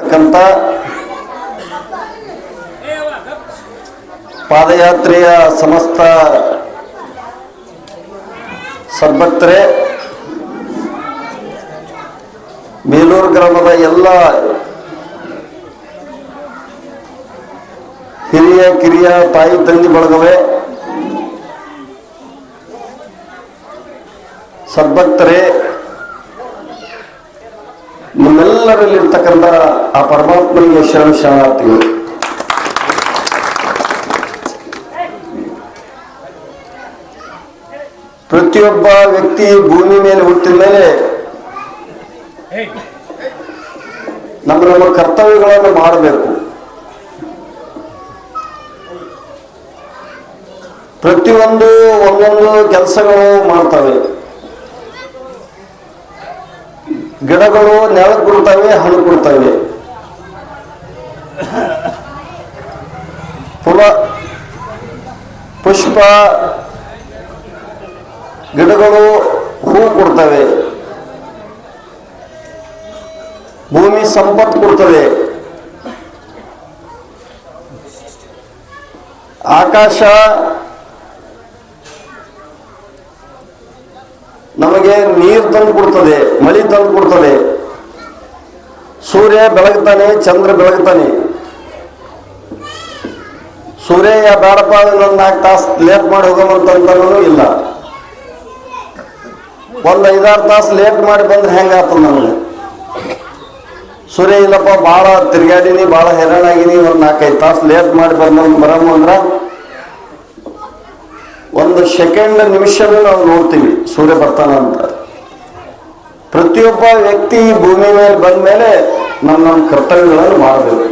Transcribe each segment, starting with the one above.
ಇರ್ತಕ್ಕಂಥ ಪಾದಯಾತ್ರೆಯ ಸಮಸ್ತ ಸದ್ಭಕ್ತರೇ ಮೇಲೂರು ಗ್ರಾಮದ ಎಲ್ಲ ಹಿರಿಯ ಕಿರಿಯ ತಾಯಿ ತಂದಿ ಬಳಗವೇ ಸದ್ಭಕ್ತರೇ ನಿಮ್ಮೆಲ್ಲರಲ್ಲಿರ್ತಕ್ಕಂಥ ಆ ಪರಮಾತ್ಮನಿಗೆ ಶರಣ ಶರಣಾರ್ಥಿಗಳು ಪ್ರತಿಯೊಬ್ಬ ವ್ಯಕ್ತಿ ಭೂಮಿ ಮೇಲೆ ಹುಟ್ಟಿದ ಮೇಲೆ ನಮ್ಮ ನಮ್ಮ ಕರ್ತವ್ಯಗಳನ್ನು ಮಾಡಬೇಕು. ಪ್ರತಿಯೊಂದು ಒಂದೊಂದು ಕೆಲಸಗಳು ಮಾಡ್ತವೆ. ಗಿಡಗಳು ನೆಲ ಕೊಡ್ತವೆ ಹಣ್ಣು ಕೊಡ್ತವೆ. ಫುಲ ಪುಷ್ಪ ಗಿಡಗಳು ಹೂ ಕೊಡ್ತವೆ. ಭೂಮಿ ಸಂಪತ್ತು ಕೊಡ್ತವೆ. ಆಕಾಶ ನಮಗೆ ನೀರು ತಂದು ಕೊಡ್ತದೆ, ಮಳಿ ತಂದು ಕೊಡ್ತದೆ. ಸೂರ್ಯ ಬೆಳಗ್ತಾನೆ, ಚಂದ್ರ ಬೆಳಗ್ತಾನೆ. ಸೂರ್ಯ ಬೇಡಪ್ಪ ಒಂದು ನಾಲ್ಕು ತಾಸು ಲೇಟ್ ಮಾಡಿ ಹೋಗೋಮಂತನೂ ಇಲ್ಲ. ಒಂದು ಐದಾರು ತಾಸು ಲೇಟ್ ಮಾಡಿ ಬಂದ್ರೆ ಹೆಂಗಾಗ್ತದೆ ನನಗೆ ಸೂರ್ಯ ಇಲ್ಲಪ್ಪ ಭಾಳ ತಿರ್ಗಾಡಿನಿ ಭಾಳ ಹೈರಾಣಾಗಿನಿ ಒಂದು ನಾಲ್ಕೈದು ತಾಸು ಲೇಟ್ ಮಾಡಿ ಬಂದ ಬರಮ್ಮ ಅಂದ್ರೆ ಒಂದು ಸೆಕೆಂಡ್ ನಿಮಿಷನೂ ನಾವು ನೋಡ್ತೀವಿ, ಸೂರ್ಯ ಬರ್ತಾನ ಅಂತ ಪ್ರತಿಯೊಬ್ಬ ವ್ಯಕ್ತಿ ಭೂಮಿ ಮೇಲೆ ಬಂದ ಮೇಲೆ ನಮ್ಮ ನಮ್ಮ ಕರ್ತವ್ಯಗಳನ್ನು ಮಾಡಬೇಕು.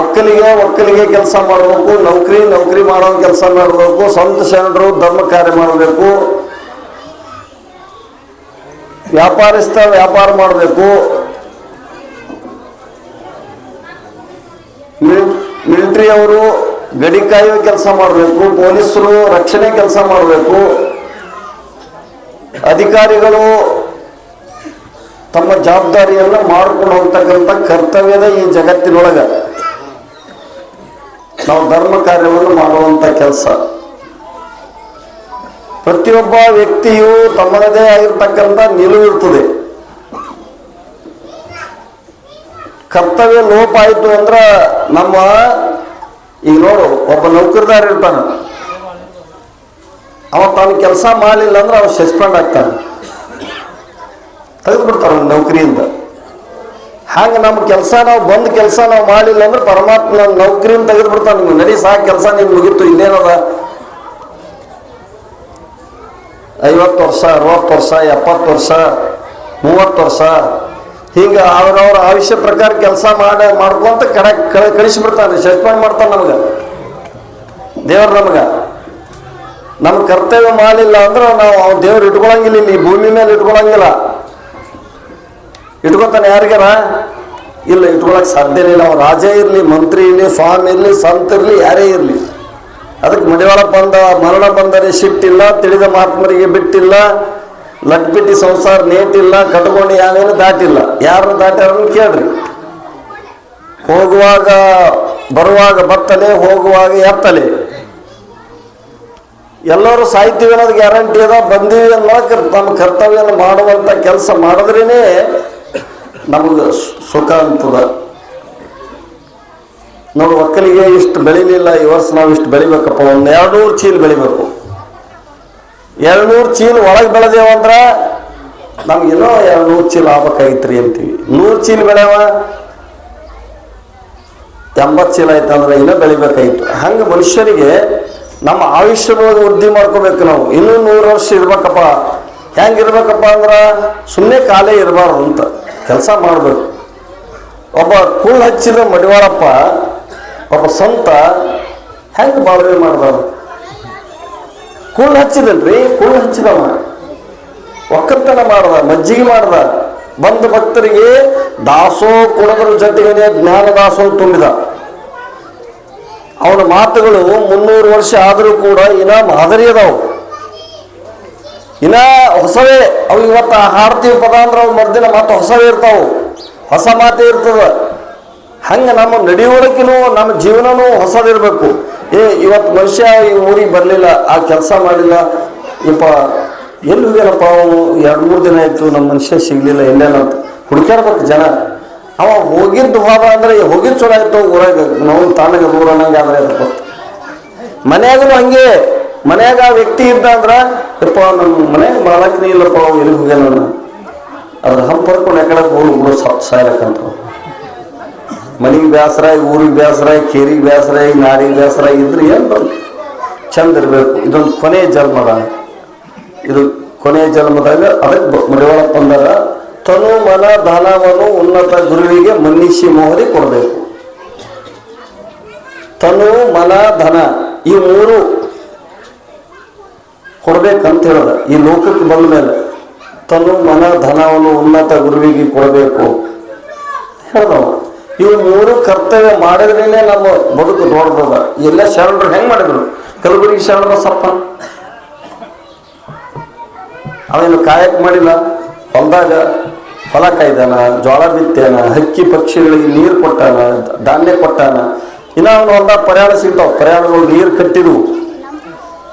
ಒಕ್ಕಲಿಗೆ ಒಕ್ಕಲಿಗೆ ಕೆಲಸ ಮಾಡಬೇಕು, ನೌಕರಿ ನೌಕರಿ ಮಾಡೋ ಕೆಲಸ ಮಾಡಬೇಕು, ಸ್ವಂತ ಶರಣರು ಧರ್ಮ ಕಾರ್ಯ ಮಾಡಬೇಕು. ವ್ಯಾಪಾರಿಸ್ತ ವ್ಯಾಪಾರ ಮಾಡಬೇಕು. ಮಿಲಿಟರಿ ಅವರು ಗಡಿ ಕಾಯುವ ಕೆಲಸ ಮಾಡಬೇಕು, ಪೊಲೀಸರು ರಕ್ಷಣೆ ಕೆಲಸ ಮಾಡಬೇಕು. ಅಧಿಕಾರಿಗಳು ತಮ್ಮ ಜವಾಬ್ದಾರಿಯನ್ನು ಮಾಡಿಕೊಂಡು ಹೋಗ್ತಕ್ಕಂಥ ಕರ್ತವ್ಯದ ಈ ಜಗತ್ತಿನೊಳಗ ನಾವು ಧರ್ಮ ಕಾರ್ಯವನ್ನು ಮಾಡುವಂತ ಕೆಲಸ. ಪ್ರತಿಯೊಬ್ಬ ವ್ಯಕ್ತಿಯು ತಮ್ಮದೇ ಆಗಿರ್ತಕ್ಕಂಥ ನಿಲುವು ಇರ್ತದೆ. ಕರ್ತವ್ಯ ಲೋಪ ಆಯಿತು ಅಂದ್ರ ನಮ್ಮ, ಈಗ ನೋಡು, ಒಬ್ಬ ನೌಕರದಾರ ಇರ್ತಾನ. ಅವ ತಾನು ಕೆಲಸ ಮಾಡಲಿಲ್ಲ ಅಂದ್ರೆ ಅವ ಸಸ್ಪೆಂಡ್ ಆಗ್ತಾನೆ. ತೆಗೆದು ಬಿಡ್ತಾರ ನೌಕರಿಯಿಂದ. ಹಾಗೆ ನಮ್ಮ ಕೆಲಸ ನಾವು ಬಂದ ಕೆಲಸ ನಾವು ಮಾಡಿಲ್ಲ ಅಂದ್ರೆ ಪರಮಾತ್ಮ ನಮ್ಮ ನೌಕರಿಯಿಂದ ತೆಗೆದು ಬಿಡ್ತಾನೆ ನೀವು ನಡಿ ಸಾಕು ಕೆಲಸ, ನಿಮ್ಗೆ ಮುಗಿತು, ಇನ್ನೇನದ? ಐವತ್ತು ವರ್ಷ, ಅರವತ್ತು ವರ್ಷ, ಎಪ್ಪತ್ತು ವರ್ಷ, ಮೂವತ್ತು ವರ್ಷ. ಹಿಂಗೆ ಅವ್ರವ್ರ ಆಯುಷ್ಯ ಪ್ರಕಾರ ಕೆಲಸ ಮಾಡ, ಮಾಡ್ಕೊಂತ ಕಡೆ ಕಳಿಸ್ಬಿಡ್ತಾನೆ, ಸಸ್ಪೆಂಡ್ ಮಾಡ್ತಾನೆ ನಮ್ಗೆ. ದೇವ್ರು ನಮ್ಗೆ. ನಮ್ಮ ಕರ್ತವ್ಯ ಮಾಡಲಿಲ್ಲ ಅಂದ್ರೆ ನಾವು ಅವ್ರ ದೇವ್ರು ಇಟ್ಕೊಳಂಗಿಲ್ಲ ಇಲ್ಲಿ ಭೂಮಿ ಮೇಲೆ ಇಟ್ಕೊಳಂಗಿಲ್ಲ. ಇಟ್ಕೊತಾನೆ ಯಾರಿಗಾರ ಇಲ್ಲ, ಇಟ್ಕೊಳಕ್ ಸಾಧ್ಯನೇ ಇಲ್ಲ. ಅವ್ರು ರಾಜ ಇರಲಿ, ಮಂತ್ರಿ ಇರಲಿ, ಸ್ವಾಮಿ ಇರಲಿ, ಸಂತ ಇರಲಿ, ಯಾರೇ ಇರಲಿ. ಅದಕ್ಕೆ ಮಡಿವಾಳ ಬಂದ, ಮರಣ ಬಂದರೆ ಶಿಟ್ಟಿಲ್ಲ, ತಿಳಿದ ಮಹಾತ್ಮರಿಗೆ ಬಿಟ್ಟಿಲ್ಲ ಲಗ್ಬಿಟ್ಟಿ ಸಂಸಾರ ನೇಟಿಲ್ಲ ಕಟ್ಕೊಂಡು ಯಾವೇನು ದಾಟಿಲ್ಲ. ಯಾರು ದಾಟ್ಯಾರ ಕೇಳ್ರಿ. ಹೋಗುವಾಗ, ಬರುವಾಗ ಬತ್ತಲೆ, ಹೋಗುವಾಗ ಎತ್ತಲೆ. ಎಲ್ಲರೂ ಸಾಯ್ತೀವಿ ಅನ್ನೋದು ಗ್ಯಾರಂಟಿ ಅದ, ಬಂದೀವಿ ಅನ್ನೋಕೆ ತಮ್ಮ ಕರ್ತವ್ಯನ ಮಾಡುವಂಥ ಕೆಲಸ ಮಾಡಿದ್ರೇ ನಮಗೆ ಸುಖ ಅಂತದ. ನಮ್ಮ ಒಕ್ಕಲಿಗೆ ಇಷ್ಟು ಬೆಳಿಲಿಲ್ಲ, ಈ ವರ್ಷ ನಾವು ಇಷ್ಟು ಬೆಳಿಬೇಕಪ್ಪ, ಒಂದು ಎರಡು ನೂರು ಚೀಲ ಬೆಳಿಬೇಕು. ಎರಡು ನೂರು ಚೀಲ ಒಳಗೆ ಬೆಳೆದೇವಂದ್ರೆ ನಮ್ಗೇನೋ ಎರಡು ನೂರು ಚೀಲ ಆಗ್ಬೇಕಾಗಿತ್ರಿ ಅಂತೀವಿ. ನೂರು ಚೀಲ ಬೆಳೆವ ಎಂಬತ್ತು ಚೀಲ ಆಯ್ತು ಅಂದ್ರೆ ಇನ್ನೂ ಬೆಳಿಬೇಕಾಗಿತ್ತು. ಹಂಗೆ ಮನುಷ್ಯರಿಗೆ ನಮ್ಮ ಆಯುಷ್ಯದೊಳಗೆ ವೃದ್ಧಿ ಮಾಡ್ಕೋಬೇಕು ನಾವು. ಇನ್ನೂ ನೂರು ವರ್ಷ ಇರ್ಬೇಕಪ್ಪ. ಹೆಂಗಿರ್ಬೇಕಪ್ಪ ಅಂದ್ರೆ ಸುಮ್ಮನೆ ಕಾಲೇ ಇರಬಾರ್ದು ಅಂತ ಕೆಲಸ ಮಾಡಬೇಕು. ಒಬ್ಬ ಕೂಳು ಹಚ್ಚಿದ ಮಡಿವಾಳಪ್ಪ, ಒಬ್ಬ ಸಂತ ಹೆಂಗೆ ಬಾಳ್ವೆ ಮಾಡ್ದವ ಕೂಳು ಹಚ್ಚಿದನ್ರಿ ಕೂಳು ಹಚ್ಚಿದವ. ಒಕ್ಕಲ್ತನ ಮಾಡ್ದ, ಮಜ್ಜಿಗೆ ಮಾಡ್ದ. ಬಂದ ಭಕ್ತರಿಗೆ ದಾಸೋ ಕುಣದ್ರ ಜೊತೆಗೆ ಜ್ಞಾನ ದಾಸೋ ತುಂಬಿದ. ಅವನ ಮಾತುಗಳು ಮುನ್ನೂರು ವರ್ಷ ಆದರೂ ಕೂಡ ಇನ್ನ ಮಾದರಿ ಅದಾವು. ಇನ್ನ ಹೊಸವೇ, ಅವು ಇವತ್ತು ಹಾಡ್ತೀವಿ ಪದ ಅಂದ್ರೆ ಅವು ಮರ್ದಿನ ಮಾತು ಹೊಸವೇ ಇರ್ತಾವು. ಹೊಸ ಮಾತೇ ಇರ್ತದ. ಹಂಗೆ ನಮ್ಮ ನಡೆಯುವಳಿಕೆನೂ, ನಮ್ಮ ಜೀವನನೂ ಹೊಸದಿರಬೇಕು. ಏ, ಇವತ್ತು ಮನುಷ್ಯ ಈ ಊರಿಗೆ ಬರಲಿಲ್ಲ, ಆ ಕೆಲಸ ಮಾಡಿಲ್ಲ. ಇಪ್ಪ, ಎಲ್ಲಿ ಹೋಗ್ಯಾನಪ್ಪ ಅವನು? ಎರಡು ಮೂರು ದಿನ ಆಯಿತು, ನಮ್ಮ ಮನುಷ್ಯ ಸಿಗಲಿಲ್ಲ ಹುಡುಕ್ಯಾರ ಹುಡುಕ್ಯಾಡ್ಬೇಕು ಜನ. ಅವ ಹೋಗಿದ್ದು ಹೋದ ಅಂದ್ರೆ ಹೋಗಿದ್ದು ಚಲೋ ಆಯ್ತು ಊರಾಗ. ನಾವು ತಾನಾಗ ದೂರ ಅನ್ನಂಗೆ ಆದ್ರೆ ಹಂಗೆ, ಮನ್ಯಾಗ ಆ ವ್ಯಕ್ತಿ ಇದ್ದ ಅಂದ್ರ, ಇಪ್ಪ ನಮ್ಮ ಮನ್ಯಾಗ ಮಾಡಕ್ಕೆ ಇಲ್ಲಪ್ಪ ಎಲ್ಲಿ ಹೋಗ್ಯ ನನ್ನ? ಅದ್ರ ಹಂಪ್ ಹೊರ್ಕೊಂಡು ಯಾಕಡೆ ಹೋಗಿ ಬಿಡು ಸತ್ ಸಾಯ್ಲಕ್ಕಂತ ಮನೆಗೆ ಬ್ಯಾಸರ ಊರಿಗೆ ಬ್ಯಾಸರ ಕೇರಿಗೆ ಬ್ಯಾಸರ ನಾಡಿಗೆ ಬ್ಯಾಸರ ಇದ್ರೆ ಏನು ಬಂತು ಚಂದ ಇರಬೇಕು. ಇದೊಂದು ಕೊನೆಯ ಜನ್ಮದ. ಇದು ಕೊನೆಯ ಜನ್ಮದಾಗ ಅದಕ್ಕೆ ಮರಿಯೊಳಪ್ಪ ಅಂದಾರ ತನು ಮನ ದಾನವನ್ನು ಉನ್ನತ ಗುರುವಿಗೆ ಮನ್ನಿಸಿ ಮೋಹರಿ ಕೊಡಬೇಕು. ತನು ಮನ ಧನ ಈ ಮೂರು ಕೊಡ್ಬೇಕಂತ ಹೇಳದ. ಈ ಲೋಕಕ್ಕೆ ಬಂದ ಮೇಲೆ ತನು ಮನ ಧನವನ್ನು ಉನ್ನತ ಗುರುವಿಗೆ ಕೊಡಬೇಕು. ಹೇಳ್ದವ ಇವು ಮೂರು ಕರ್ತವ್ಯ ಮಾಡಿದ್ರೇನೆ ನಮ್ಮ ಬದುಕು ದೊಡ್ಡದ. ಎಲ್ಲ ಶರಣರು ಹೆಂಗ್ ಮಾಡಿದ್ರು? ಕಲಬುರಗಿ ಶರಣರ ಸಪ್ಪ. ಅವೇನು ಕಾಯಕ್ ಮಾಡಿಲ್ಲ. ಹೊಲದಾಗ ಹೊಲ ಕಾಯ್ದಾನ ಜೋಳ ಬಿತ್ತಾನ, ಹಕ್ಕಿ ಪಕ್ಷಿಗಳಿಗೆ ನೀರು ಕೊಟ್ಟಾನ, ಧಾನ್ಯ ಕೊಟ್ಟಾನ. ಇನ್ನ ಅವನು ಹೊಲ ಪ್ರಯಾಣ ಸಿಗ್ತಾವ. ಪ್ರಯಾಣಗಳು ನೀರು ಕಟ್ಟಿದ್ವು.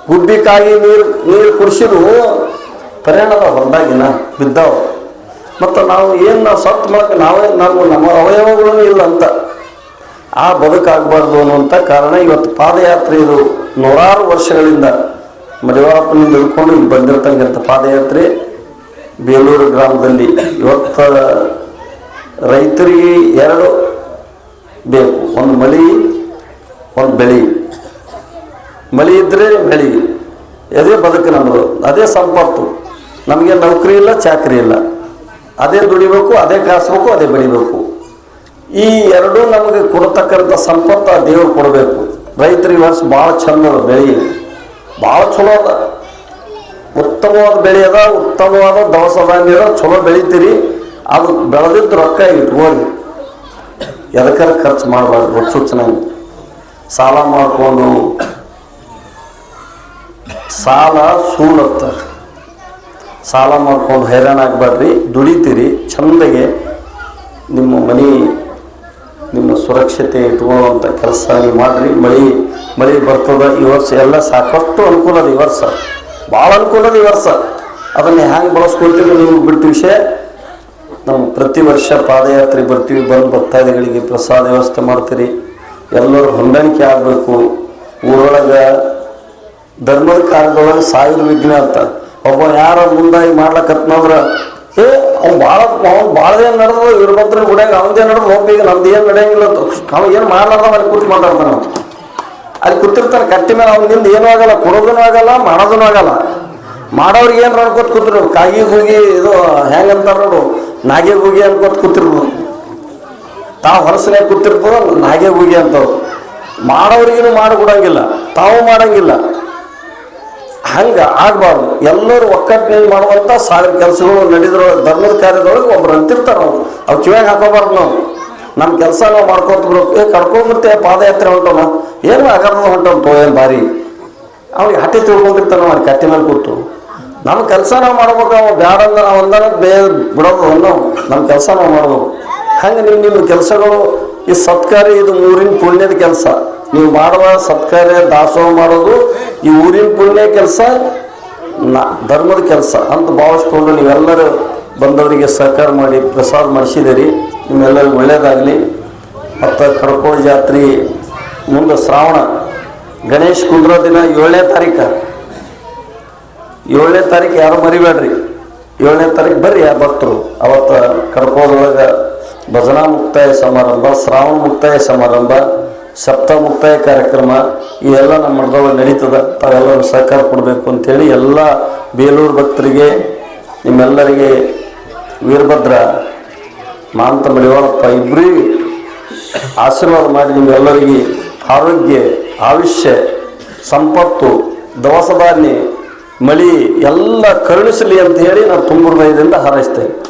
ಗುಬ್ಬಿ ಕಾಯಿ ನೀರು ನೀರು ಕುಡಿಸಿದ್ವು. ಪ್ರಯಾಣದ ಹೊಲದಾಗಿನ, ಬಿದ್ದಾವ. ಮತ್ತು ನಾವು ಏನು ನಾವು ಸತ್ತು ಮಾಡಕ್ಕೆ ನಾವೇ ನಾವು ನಮ್ಮ ಅವಯವಗಳೂ ಇಲ್ಲ ಅಂತ. ಆ ಬದುಕಾಗಬಾರ್ದು ಅನ್ನುವಂಥ ಕಾರಣ ಇವತ್ತು ಪಾದಯಾತ್ರೆ ಇದು ನೂರಾರು ವರ್ಷಗಳಿಂದ ಮಡಿವಾಳಪ್ಪನಿಂದ ಹಿಡ್ಕೊಂಡು ಇಲ್ಲಿ ಬಂದಿರ್ತಕ್ಕಂಥ ಪಾದಯಾತ್ರೆ. ಬೇಲೂರು ಗ್ರಾಮದಲ್ಲಿ ಇವತ್ತು ರೈತರಿಗೆ ಎರಡು ಬೇಕು. ಒಂದು ಮಳೆ, ಒಂದು ಬೆಳೆ. ಮಳೆ ಇದ್ದರೆ ಬೆಳೆ. ಅದೇ ಬದುಕು ನಮ್ಮದು ಅದೇ ಸಂಪತ್ತು. ನಮಗೆ ನೌಕರಿ ಇಲ್ಲ, ಚಾಕರಿ ಇಲ್ಲ. ಅದೇ ದುಡಿಬೇಕು, ಅದೇ ಕಾಸಬೇಕು, ಅದೇ ಬೆಳಿಬೇಕು. ಈ ಎರಡೂ ನಮಗೆ ಕೊಡತಕ್ಕಂಥ ಸಂಪತ್ತು ಆ ದೇವರು ಕೊಡಬೇಕು. ರೈತರಿಗೆ ವರ್ಷ ಭಾಳ ಚಂದ ಬೆಳೆ. ಭಾಳ ಚಲೋ ಅದ. ಉತ್ತಮವಾದ ಬೆಳೆ ಅದ, ಉತ್ತಮವಾದ ದವಸ ಧಾನ್ಯ ಅದ, ಚಲೋ ಬೆಳಿತೀರಿ. ಅದು ಬೆಳೆದಿದ್ದು ರೊಕ್ಕ ಇಟ್ಕೊಳ್ರಿ ಎದಕ್ಕಾರ ಖರ್ಚು ಮಾಡಬಾರ್ದು ಮುನ್ಸೂಚನೆ ಸಾಲ ಮಾಡಿಕೊಂಡು ಸಾಲ ಸೂಲತ್ತ ಸಾಲ ಮಾಡ್ಕೊಂಡು ಹೈರಾಣ ಆಗಬೇಡ್ರಿ ದುಡಿತೀರಿ, ಚಂದಗೆ ನಿಮ್ಮ ಮನೆ, ನಿಮ್ಮ ಸುರಕ್ಷತೆ ಇಟ್ಕೊಳ್ಳುವಂಥ ಕೆಲಸ ಮಾಡಿರಿ. ಮಳೆ ಮಳೆ ಬರ್ತದೆ, ಈ ವರ್ಷ ಎಲ್ಲ ಸಾಕಷ್ಟು ಅನುಕೂಲ ಈ ವರ್ಷ. ಭಾಳ ಅನುಕೂಲ ಈ ವರ್ಷ. ಅದನ್ನು ಹ್ಯಾಂಗೆ ಬಳಸ್ಕೊಳ್ತೀವಿ ನೀವು ಬಿಡ್ತೀವಿ ವಿಷಯ? ನಾವು ಪ್ರತಿ ವರ್ಷ ಪಾದಯಾತ್ರೆ ಬರ್ತೀವಿ, ಬಂದು ಭಕ್ತಾದಿಗಳಿಗೆ ಪ್ರಸಾದ ವ್ಯವಸ್ಥೆ ಮಾಡ್ತೀರಿ. ಎಲ್ಲರೂ ಹೊಂದಾಣಿಕೆ ಆಗಬೇಕು. ಊರೊಳಗೆ ಧರ್ಮದ ಕಾರ್ಯದೊಳಗೆ ಸಾವಿರ ವಿಘ್ನ ಅಂತ. ಒಬ್ಬ ಯಾರ ಮುಂದಾಗಿ ಮಾಡ್ಲಕತ್ನಂದ್ರ, ಏ, ಅವ್ನು ಭಾಳ ಅವ್ನು ಭಾಳದೇನು ನಡೆದು ಇವ್ರ ಬಂದ್ರೆ ಗುಡಿಯಾಗ ಅವನದೇ ನಡೆದು ಈಗ ನಮ್ದು ಏನು ನಡೆಯಂಗಿಲ್ಲ ಅವ್ನು ಏನು ಮಾಡ್ಲಾರ್ದ ಮನೆ ಕೂತು ಮಾತಾಡ್ತಾನೆ. ಅಲ್ಲಿ ಕೂತಿರ್ತಾನೆ ಕಟ್ಟಿ ಮೇಲೆ ಅವನಿಂದ ಏನೂ ಆಗಲ್ಲ, ಕೊಡೋದೂ ಆಗಲ್ಲ, ಮಾಡೋದೂ ಆಗಲ್ಲ. ಮಾಡೋರಿಗೆ ಏನು ಅನ್ಕೋತ ಕೂತಿರು, ಕಾಗಿ ಹೋಗಿ ಇದು ಹೆಂಗಂತಾರ ನೋಡು, ನಾಗೆ ಹೋಗಿ ಅನ್ಕೋತ ಕೂತಿರ್ಬೋದು ತಾವು ಹೊರಸನೆ ಕೂತಿರ್ತದ ನಾಗೆ ಹೋಗಿ ಅಂತವ್ರು ಮಾಡೋರಿಗೇನು ಮಾಡಿಕೊಡಂಗಿಲ್ಲ, ತಾವು ಮಾಡಂಗಿಲ್ಲ. ಹಂಗೆ ಆಗಬಾರ್ದು. ಎಲ್ಲರೂ ಒಕ್ಕಟ್ಟಿನಲ್ಲಿ ಮಾಡುವಂಥ ಸಾವಿರ ಕೆಲಸಗಳು ನಡೆದ್ರ, ಧರ್ಮದ ಕಾರ್ಯದೊಳಗೆ ಒಬ್ರು ಅಂತಿರ್ತಾರೆ ನಾವು ಅವು ಕಿವ್ಯಾಗ ಹಾಕೋಬಾರ್ದು ನಾವು. ನಮ್ಮ ಕೆಲಸ ನಾವು ಮಾಡ್ಕೊತ ಏ ಕರ್ಕೊಂಡ್ಬಿಡ್ತೇವೆ ಪಾದಯಾತ್ರೆ ಹೊಂಟವ ಏನು ಅಗರ್ದ ಹೊಂಟವ್ ಏನು ಭಾರಿ ಅವ್ನಿಗೆ ಹಟ್ಟಿ ತಿಳ್ಕೊಂಡಿರ್ತಾನೆ ಅವ್ನು ಕಟ್ಟಿ ಮೇಲೆ ಕೂತು. ನಮ್ಮ ಕೆಲಸ ನಾವು ಮಾಡ್ಬೇಕು, ಅವ ಬ್ಯಾಡ ಅಂದ್ರೆ ನಾವು ಅಂದ ಬೇ ಬಿಡೋದು ನಾವು ನಮ್ಮ ಕೆಲಸ ನಾವು ಮಾಡ್ಬೇಕು. ಹಂಗೆ ನಿಮ್ಮ ನಿಮ್ಮ ಕೆಲಸಗಳು, ಈ ಸತ್ಕಾರ್ಯ ಇದು ಊರಿನ ಪುಣ್ಯದ ಕೆಲಸ. ನೀವು ಮಾಡುವ ಸತ್ಕಾರ್ಯ, ದಾಸೋಹ ಮಾಡೋದು ಈ ಊರಿನ ಪುಣ್ಯ ಕೆಲಸ, ನಾ ಧರ್ಮದ ಕೆಲಸ ಅಂತ ಭಾವಿಸ್ಕೊಂಡು ನೀವೆಲ್ಲರೂ ಬಂದವರಿಗೆ ಸಹಕಾರ ಮಾಡಿ, ಪ್ರಸಾದ ಮಾಡಿಸಿದಿರಿ ನಿಮ್ಮೆಲ್ಲರಿಗೂ ಒಳ್ಳೆಯದಾಗಲಿ ಮತ್ತು ಕರ್ಕೋಳ ಜಾತ್ರೆ ಮುಂದೆ ಶ್ರಾವಣ, ಗಣೇಶ್ ಕುಂದ್ರೋ ದಿನ ಏಳನೇ ತಾರೀಕು. ಏಳನೇ ತಾರೀಕು ಯಾರು ಮರಿಬೇಡ್ರಿ. ಏಳನೇ ತಾರೀಕು ಬರ್ರಿ ಯಾರು ಭಕ್ತರು. ಅವತ್ತು ಕಡ್ಕೋದ್ರೊಳಗೆ ಭಜನಾ ಮುಕ್ತಾಯ ಸಮಾರಂಭ, ಶ್ರಾವಣ ಮುಕ್ತಾಯ ಸಮಾರಂಭ, ಸಪ್ತ ಮುಕ್ತಾಯ ಕಾರ್ಯಕ್ರಮ ಇವೆಲ್ಲ ನಮ್ಮ ಮಠದೊಳಗೆ ನಡೀತದ. ತಾವೆಲ್ಲರೂ ಸಹಕಾರ ಕೊಡಬೇಕು ಅಂತೇಳಿ ಎಲ್ಲ ಬೇಲೂರು ಭಕ್ತರಿಗೆ, ನಿಮ್ಮೆಲ್ಲರಿಗೆ ವೀರಭದ್ರ ಮಾಂತ ಮಡಿವಾಳಪ್ಪ ಇಬ್ಬರಿಗೆ ಆಶೀರ್ವಾದ ಮಾಡಿ ನಿಮ್ಮೆಲ್ಲರಿಗೆ ಆರೋಗ್ಯ, ಆಯುಷ್ಯ, ಸಂಪತ್ತು ದವಸಧಾನ್ಯ ಮಳಿ, ಎಲ್ಲ ಕರುಣಿಸಲಿ ಅಂತ ಹೇಳಿ ನಾನು ತುಂಬ ಹೃದಯದಿಂದ ಹಾರೈಸ್ತೇನೆ.